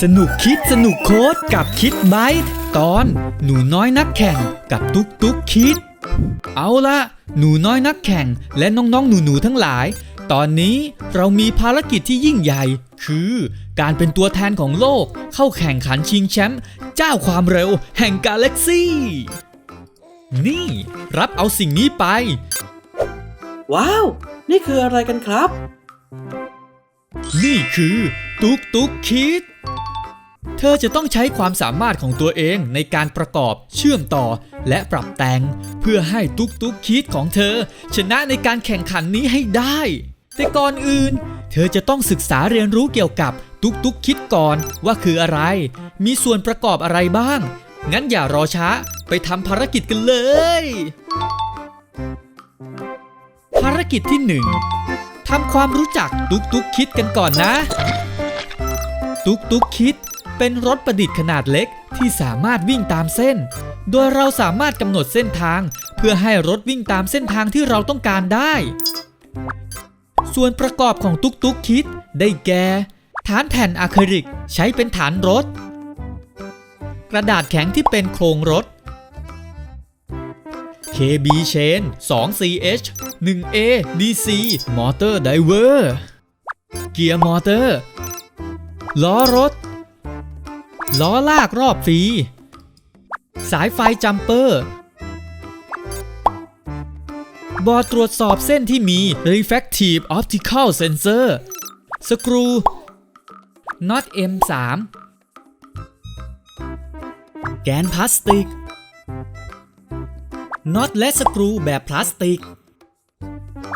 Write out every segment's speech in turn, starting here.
สนุกคิดสนุกโค้ดกับคิดไบต์ตอนหนูน้อยนักแข่งกับตุ๊กตุ๊กคิด เอาละหนูน้อยนักแข่งและน้องๆหนูๆทั้งหลาย ตอนนี้เรามีภารกิจที่ยิ่งใหญ่ คือการเป็นตัวแทนของโลกเข้าแข่งขันชิงแชมป์เจ้าความเร็วแห่งกาแล็กซี่นี่ รับเอาสิ่งนี้ไป ว้าว นี่คืออะไรกันครับ นี่คือ ตุ๊กตุ๊กคิด เธอจะต้องใช้ความสามารถของตัวเองในการประกอบเชื่อมต่อและปรับแต่ง เพื่อให้ตุ๊กตุ๊กคิดของเธอ ชนะในการแข่งขันนี้ให้ได้ แต่ก่อนอื่น เธอจะต้องศึกษาเรียนรู้เกี่ยวกับตุ๊กตุ๊กคิดก่อนว่าคืออะไร มีส่วนประกอบอะไรบ้าง งั้นอย่ารอช้าไปทำภารกิจกันเลย ภารกิจที่หนึ่งทำความรู้จักตุ๊กตุ๊กคิดกันก่อนนะ ตุ๊กตุ๊กคิด เป็นรถประดิษฐ์ขนาดเล็กที่สามารถวิ่งตามเส้น โดยเราสามารถกำหนดเส้นทาง เพื่อให้รถวิ่งตามเส้นทางที่เราต้องการได้ ส่วนประกอบของตุ๊กตุ๊กคิด ได้แก่ฐานแผ่นอะคริลิกใช้เป็นฐานรถ กระดาษแข็งที่เป็นโครงรถ KB Chain 2CH 1A DC มอเตอร์ไดเวอร์เกียร์มอเตอร์ ล้อรถ ล้อลากรอบฟรี สายไฟจัมเปอร์ บอร์ดตรวจสอบเส้นที่มี Refractive Optical Sensor สกรูน็อต M3 แกนพลาสติกน็อตและสกรูแบบพลาสติก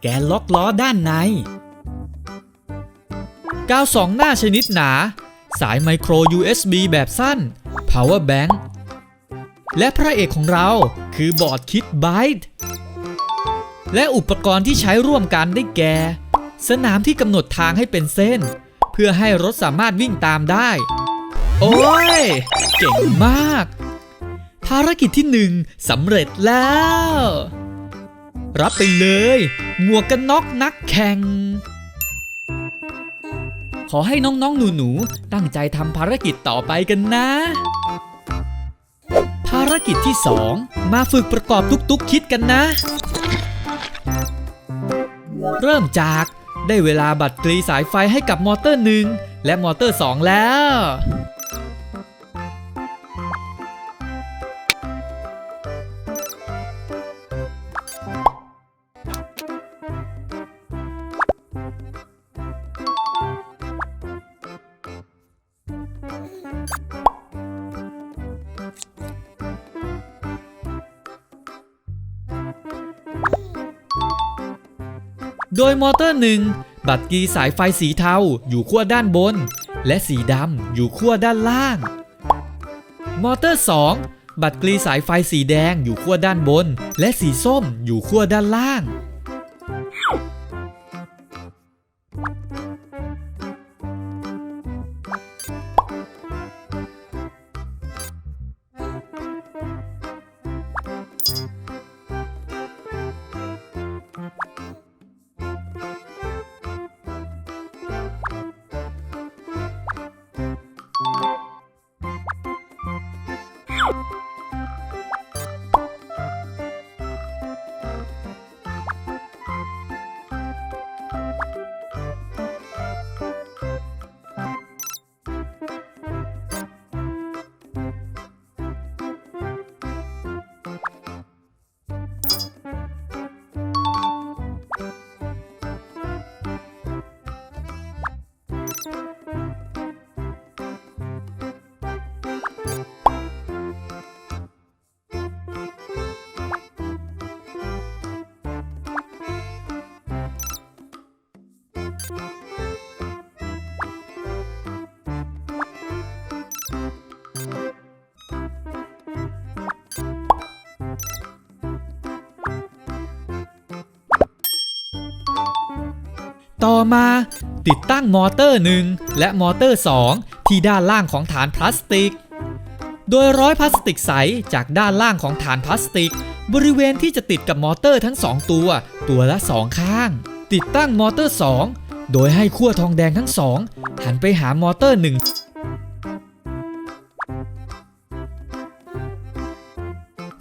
แกนล็อกล้อด้านในกาวสองหน้าชนิดหนา สายไมโคร USB แบบสั้น Power Bank และพระเอกของเราคือบอร์ดคิดไบต์และอุปกรณ์ที่ใช้ร่วมกันได้แก่ สนามที่กำหนดทางให้เป็นเส้น เพื่อให้รถสามารถวิ่งตามได้ โอ้ย เก่งมาก ภารกิจที่หนึ่งสำเร็จแล้ว รับไปเลย หมวกกันน็อกนักแข่ง ขอให้น้องๆ หนูๆ ตั้งใจทำภารกิจต่อไปกันนะ ภารกิจที่สองมาฝึกประกอบทุกๆ คิดกันนะ เริ่มจากได้เวลาบัตรกรีสายไฟให้กับมอเตอร์หนึ่งและมอเตอร์สองแล้ว ยมอเตอร์หนึ่งบัตรกีสายไฟสีเทาอยู่ขั้วด้านบน และสีดำอยู่ขั้วด้านล่าง มอเตอร์ 2 บัตรกรีสายไฟสีแดงอยู่ขั้วด้านบน และสีส้มอยู่ขั้วด้านล่าง ต่อมาติดตั้งมอเตอร์ 1 และมอเตอร์ 2 ที่ด้านล่างของฐานพลาสติก โดยร้อยพลาสติกใสจากด้านล่างของฐานพลาสติก บริเวณที่จะติดกับมอเตอร์ทั้ง 2 ตัว ตัวละ 2 ข้าง ติดตั้งมอเตอร์ 2 โดยให้ขั้วทองแดงทั้ง 2 หันไปหามอเตอร์ 1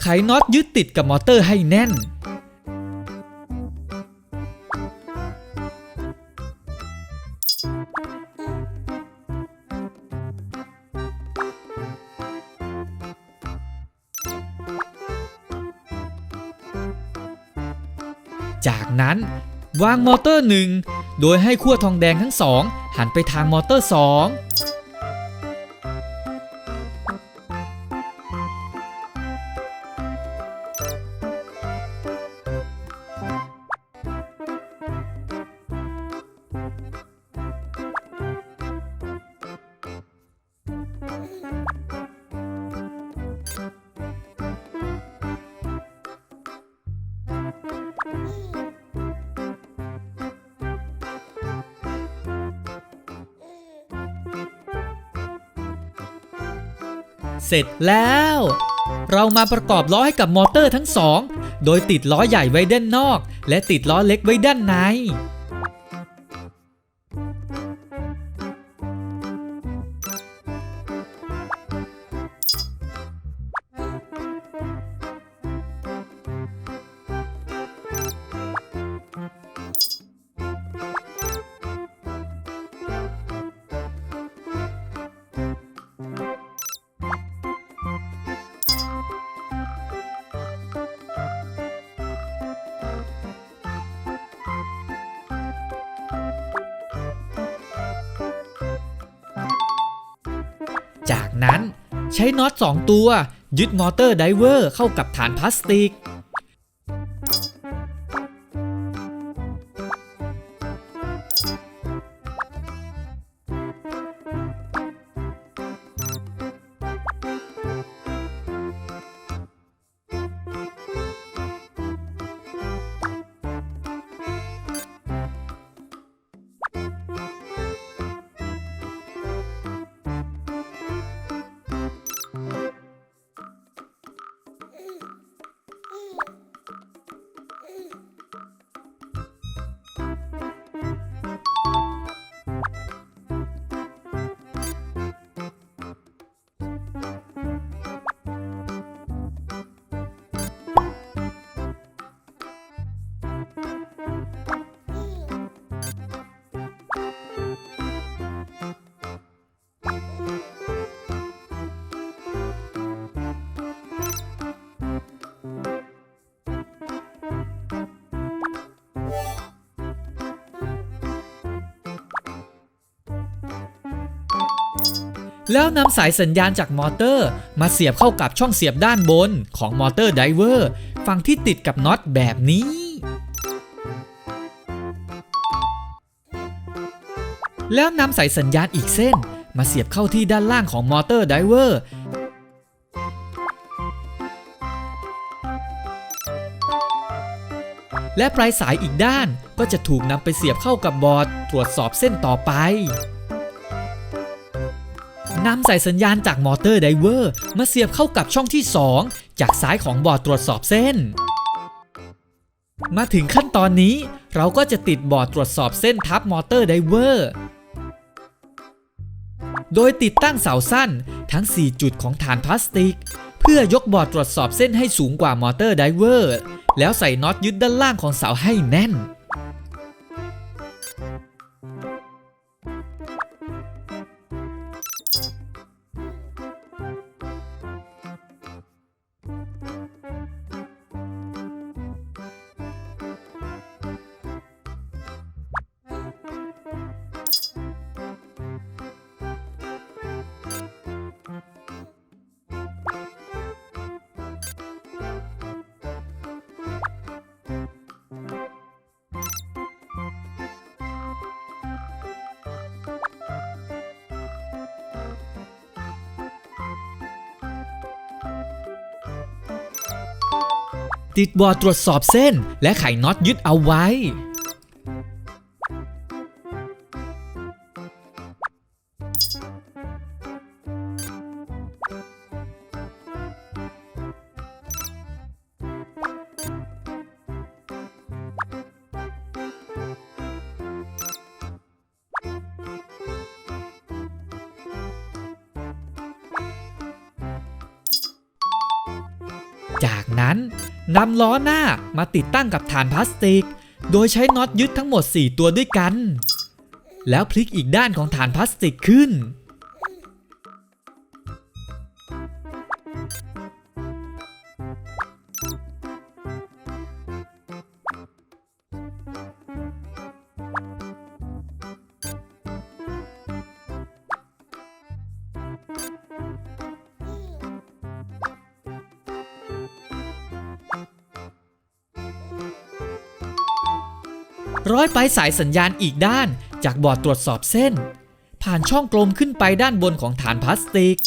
ไขน็อตยึดติดกับมอเตอร์ให้แน่น จากนั้นวางมอเตอร์ 1 โดยให้ขั้วทองแดงทั้งสองหันไปทางมอเตอร์ 2 เสร็จแล้ว เรามาประกอบล้อให้กับมอเตอร์ทั้งสอง โดยติดล้อใหญ่ไว้ด้านนอก และติดล้อเล็กไว้ด้านใน จากนั้นใช้น็อต2ตัว ยึดมอเตอร์ไดเวอร์เข้ากับฐานพลาสติก แล้วนำสายสัญญาณจากมอเตอร์ มาเสียบเข้ากับช่องเสียบด้านบนของมอเตอร์ไดเวอร์ฝั่งที่ติดกับน็อตแบบนี้ แล้วนำสายสัญญาณอีกเส้น มาเสียบเข้าที่ด้านล่างของมอเตอร์ไดเวอร์และปลายสายอีกด้านก็จะถูกนำไปเสียบเข้ากับบอร์ดตรวจสอบเส้นต่อไป นำสายสัญญาณจากมอเตอร์ไดเวอร์มาเสียบเข้ากับช่องที่ 2 จากซ้ายของบอร์ดตรวจสอบเส้น มาถึงขั้นตอนนี้ เราก็จะติดบอร์ดตรวจสอบเส้นทับมอเตอร์ไดเวอร์โดยติดตั้งเสาสั้นทั้ง 4 จุดของฐานพลาสติก เพื่อยกบอร์ดตรวจสอบเส้นให้สูงกว่ามอเตอร์ไดเวอร์แล้วใส่น็อตยึดด้านล่างของเสาให้แน่น ติดบอร์ดตรวจสอบเส้น และไขน็อตยึดเอาไว้ นั้นนำล้อหน้ามาติดตั้งกับฐานพลาสติก โดยใช้น็อตยึดทั้งหมด 4 ตัวด้วยกัน แล้วพลิกอีกด้านของฐานพลาสติกขึ้น ร้อยไปสายสัญญาณอีกด้าน จากบอร์ดตรวจสอบเส้น ผ่านช่องกลมขึ้นไปด้านบนของฐานพลาสติก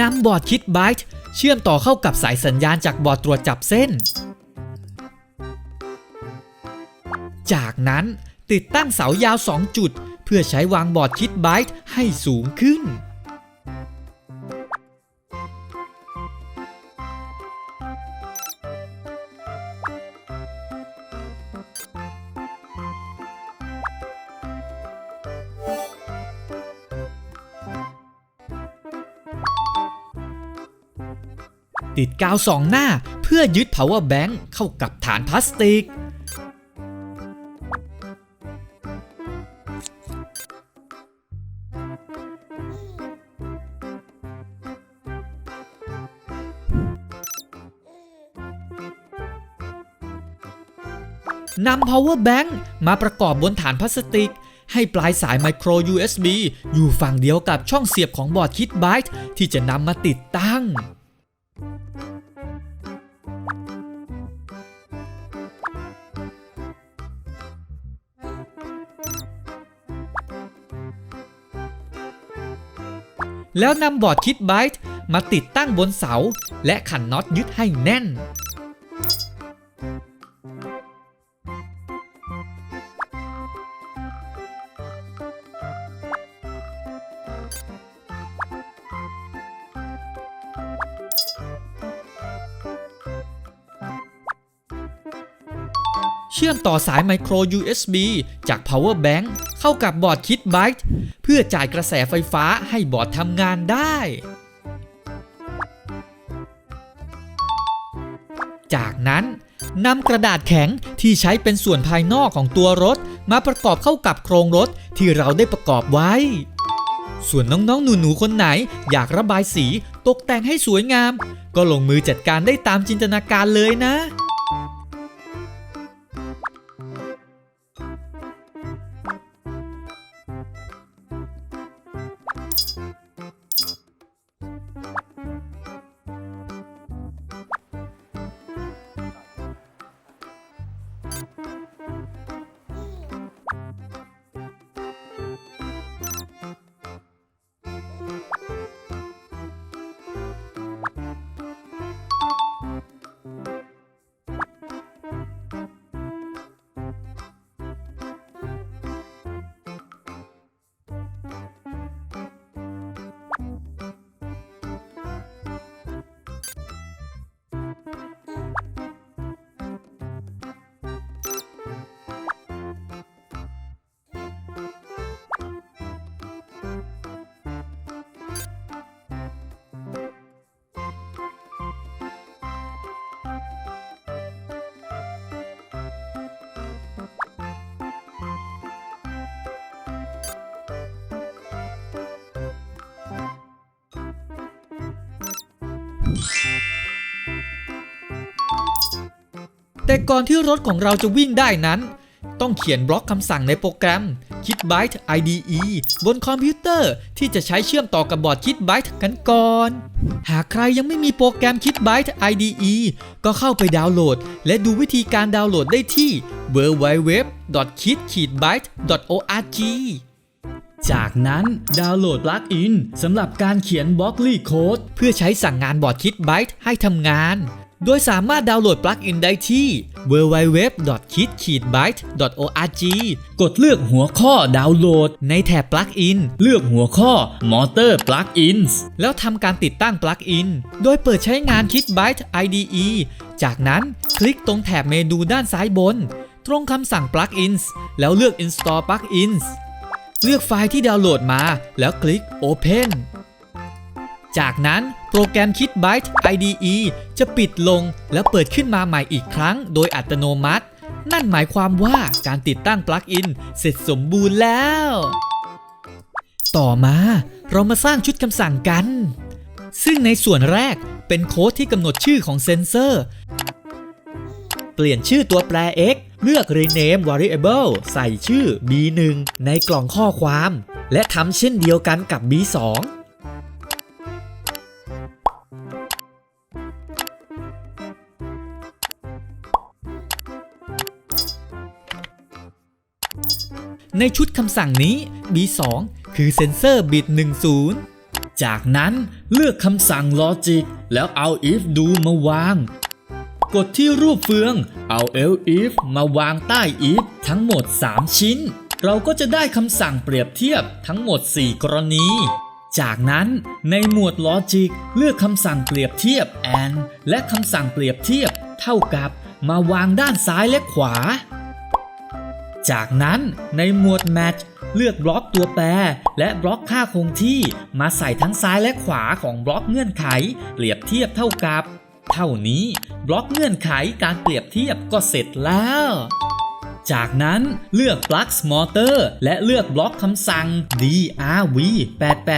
นำบอร์ดคิดไบต์เชื่อมต่อเข้ากับสายสัญญาณจากบอร์ดตรวจจับเส้น จากนั้นติดตั้งเสายาว 2 จุด เพื่อใช้วางบอร์ดคิดไบต์ให้สูงขึ้น ติดกาวสองหน้าเพื่อยึด power bank เข้ากับฐานพลาสติก นำ power bank มาประกอบบนฐานพลาสติกให้ปลายสาย micro USB อยู่ฝั่งเดียวกับช่องเสียบของบอร์ดคิดไบต์ที่จะนำมาติดตั้ง แล้วนำบอร์ดคิดไบต์มาติดตั้งบนเสา และขันน็อตยึดให้แน่น ชื่อมต่อสายไมโคร USB จาก power bank เข้ากับบอร์ดคิดไบต์เพื่อจ่ายกระแสไฟฟ้าให้บอร์ดทำงานได้ จากนั้นนำกระดาษแข็งที่ใช้เป็นส่วนภายนอกของตัวรถ มาประกอบเข้ากับโครงรถที่เราได้ประกอบไว้ ส่วนน้องๆ หนู ๆ คนไหน อยากระบายสีตกแต่งให้สวยงาม ก็ลงมือจัดการได้ตามจินตนาการเลยนะ แต่ก่อนที่รถของเราจะวิ่งได้นั้น ต้องเขียนบล็อกคำสั่งในโปรแกรม KitByte IDE บนคอมพิวเตอร์ที่จะใช้เชื่อมต่อกับบอร์ด KitByte กันก่อน หากใครยังไม่มีโปรแกรม KitByte IDE ก็เข้าไปดาวน์โหลด และดูวิธีการดาวน์โหลดได้ที่ www.kit-byte.org จากนั้นดาวน์โหลดปลั๊กอินสำหรับการเขียนบล็อกลีโค้ดเพื่อใช้สั่งงานบอร์ด KitByte ให้ทำงาน โดยสามารถดาวน์โหลดปลั๊กอินได้ที่ www.kit-byte.org กดเลือกหัวข้อดาวน์โหลด ในแถบปลั๊กอินเลือกหัวข้อ Motor Plugins แล้วทำการติดตั้งปลั๊กอินโดยเปิดใช้งาน KitByte IDE จากนั้นคลิกตรงแถบเมนูด้านซ้ายบน ตรงคำสั่ง Plugins แล้วเลือก Install Plugins เลือกไฟล์ที่ดาวน์โหลดมา แล้วคลิก Open จากนั้นโปรแกรม KitByte IDE จะปิดลงแล้วเปิดขึ้นมาใหม่อีกครั้งโดยอัตโนมัติ นั่นหมายความว่าการติดตั้งปลั๊กอินเสร็จสมบูรณ์แล้ว ต่อมาเรามาสร้างชุดคำสั่งกัน ซึ่งในส่วนแรกเป็นโค้ดที่กำหนดชื่อของเซนเซอร์ เปลี่ยนชื่อตัวแปร x เลือก rename variable ใส่ชื่อ b1 ในกล่องข้อความ และทำเช่นเดียวกันกับ b2 ในชุดคำสั่งนี้ b2 คือเซนเซอร์บิต10 จากนั้นเลือกคำสั่ง logic แล้วเอา if do มาวาง กดที่รูปเฟือง เอา else if มาวางใต้ if ทั้งหมด 3 ชิ้น เราก็จะได้คำสั่งเปรียบเทียบทั้งหมด 4 กรณีจากนั้นในหมวด logic เลือกคำสั่งเปรียบเทียบ and และคำสั่งเปรียบเทียบ เท่ากับ มาวางด้านซ้ายและขวา จากนั้นในหมวด Match เลือกบล็อกตัวแปร และบล็อกค่าคงที่มาใส่ทั้งซ้ายและขวาของบล็อกเงื่อนไข เปรียบเทียบเท่ากับ เท่านี้บล็อกเงื่อนไขการเปรียบเทียบก็เสร็จแล้ว จากนั้นเลือก Plug Motor และเลือกบล็อกคำสั่ง DRV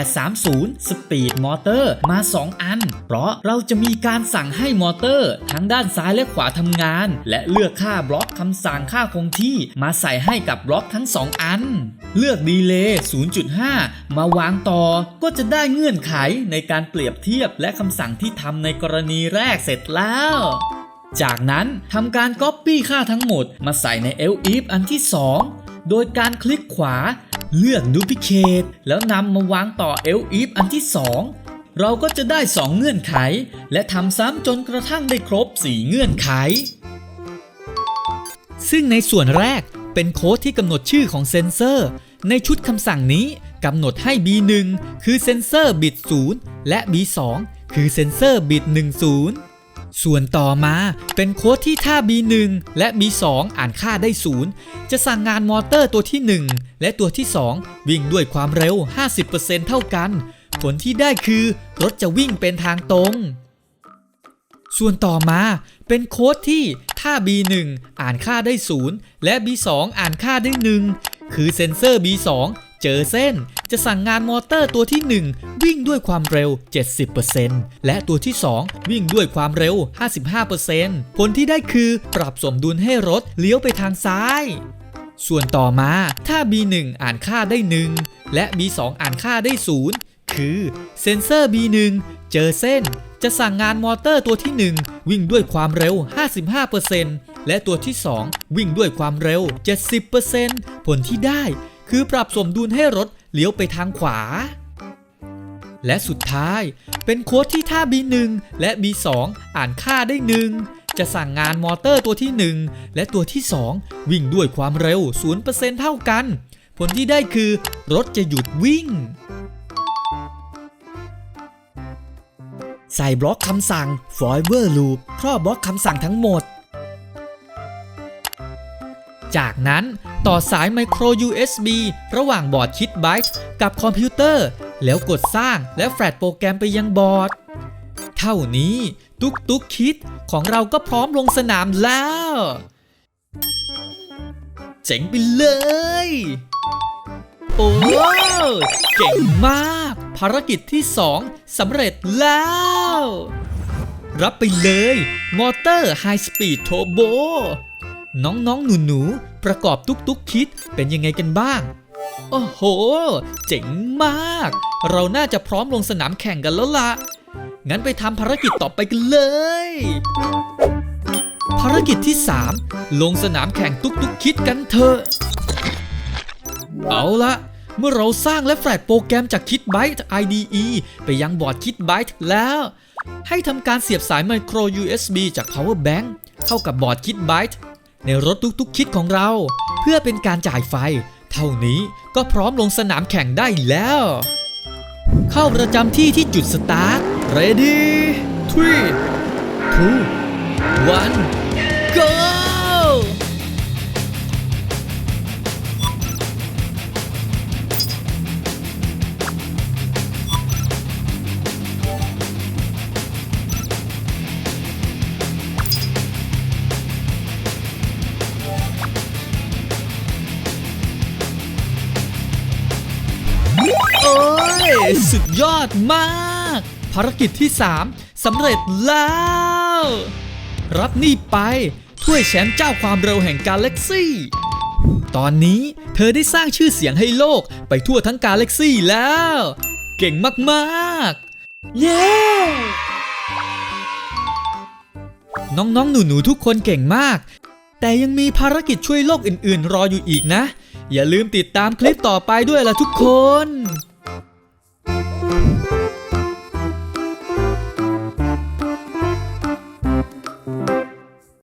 8830 Speed Motor มา 2 อัน เพราะเราจะมีการสั่งให้มอเตอร์ ทั้งด้านซ้ายและขวาทำงาน และเลือกค่าบล็อกคำสั่งค่าคงที่มาใส่ให้กับบล็อกทั้ง 2 อัน เลือก Delay 0.5 มาวางต่อ ก็จะได้เงื่อนไขในการเปรียบเทียบและคำสั่งที่ทำในกรณีแรกเสร็จแล้ว จากนั้นทำการ Copy ค่าทั้งหมดมาใส่ใน l if อันที่ 2 โดยการคลิกขวา เลือก Duplicate แล้วนำมาวางต่อ l if อันที่ 2 เราก็จะได้ 2 เงื่อนไข และทำซ้ำจนกระทั่งได้ครบ 4 เงื่อนไข ซึ่งในส่วนแรกเป็นโค้ดที่กำหนดชื่อของเซนเซอร์ ในชุดคำสั่งนี้กำหนดให้ B1 คือเซนเซอร์บิต0และ B2 คือเซนเซอร์บิต10 ส่วนต่อมาเป็นโค้ดที่ถ้า B1 และ B2 อ่านค่าได้ 0 จะสั่งงานมอเตอร์ตัวที่ 1 และตัวที่ 2 วิ่งด้วยความเร็ว 50%เท่ากัน ผลที่ได้คือรถจะวิ่งเป็นทางตรง ส่วนต่อมาเป็นโค้ดที่ถ้า B1 อ่านค่าได้ 0 และ B2 อ่านค่าได้ 1 คือเซนเซอร์ B2 เจอเส้น จะสั่งงานมอเตอร์ตัวที่ 1 วิ่งด้วยความเร็ว 70%และตัวที่ 2 วิ่งด้วยความเร็ว 55%ผลที่ได้คือปรับสมดุลให้รถเลี้ยวไปทางซ้าย ส่วนต่อมาถ้า B1 อ่านค่าได้ 1 และ B2 อ่านค่าได้ 0 คือเซนเซอร์ B1 เจอเส้น จะสั่งงานมอเตอร์ตัวที่ 1 วิ่งด้วยความเร็ว 55%และตัวที่ 2 วิ่งด้วยความเร็ว 70%ผลที่ได้ คือปรับสมดุลให้รถเลี้ยวไปทางขวา และสุดท้าย เป็นโค้ดที่ถ้า B1 และ B2 อ่านค่าได้ 1 จะสั่งงานมอเตอร์ตัวที่ 1 และตัวที่ 2 วิ่งด้วยความเร็ว 0%เท่ากัน ผลที่ได้คือ รถจะหยุดวิ่ง ใส่บล็อกคำสั่ง forever loop ครอบบล็อกคำสั่งทั้งหมด จากนั้นต่อสาย micro USB ระหว่างบอร์ดคิด Byte กับคอมพิวเตอร์ แล้วกดสร้างและแฟลชโปรแกรมไปยังบอร์ด เท่านี้ตุ๊กตุ๊กคิดของเราก็พร้อมลงสนามแล้ว เจ๋งไปเลย โอ้เก่งมาก ภารกิจที่ 2สำเร็จแล้ว รับไปเลย มอเตอร์ไฮสปีดโทโบ น้องๆ หนูๆ ประกอบตุกตุกคิดเป็นยังไงกันบ้าง โอ้โห เจ๋งมาก เราน่าจะพร้อมลงสนามแข่งกันแล้วล่ะ งั้นไปทำภารกิจต่อไปกันเลย ภารกิจที่ 3 ลงสนามแข่งตุกตุกคิดกันเถอะ เอาละเมื่อเราสร้างและแฟลชโปรแกรมจาก KitByte IDE ไปยังบอร์ด KitByte แล้ว ให้ทำการเสียบสาย micro USB จาก power bank เข้ากับบอร์ด KitByte ในรถทุกๆ คิดของเรา เพื่อเป็นการจ่ายไฟ เท่านี้ก็พร้อมลงสนามแข่งได้แล้ว เข้าประจำที่ที่จุดสตาร์ท ready three two one go สุดยอดมาก ภารกิจที่ 3สำเร็จแล้ว รับนี่ไป ถ้วยแชมป์เจ้าความเร็วแห่งกาแล็กซี่ ตอนนี้เธอได้สร้างชื่อเสียงให้โลกไปทั่วทั้งกาแล็กซี่แล้ว เก่งมากๆ เย้น้องๆ หนูๆ ทุกคนเก่งมาก แต่ยังมีภารกิจช่วยโลกอื่นๆ รออยู่อีกนะ อย่าลืมติดตามคลิปต่อไปด้วยล่ะทุกคน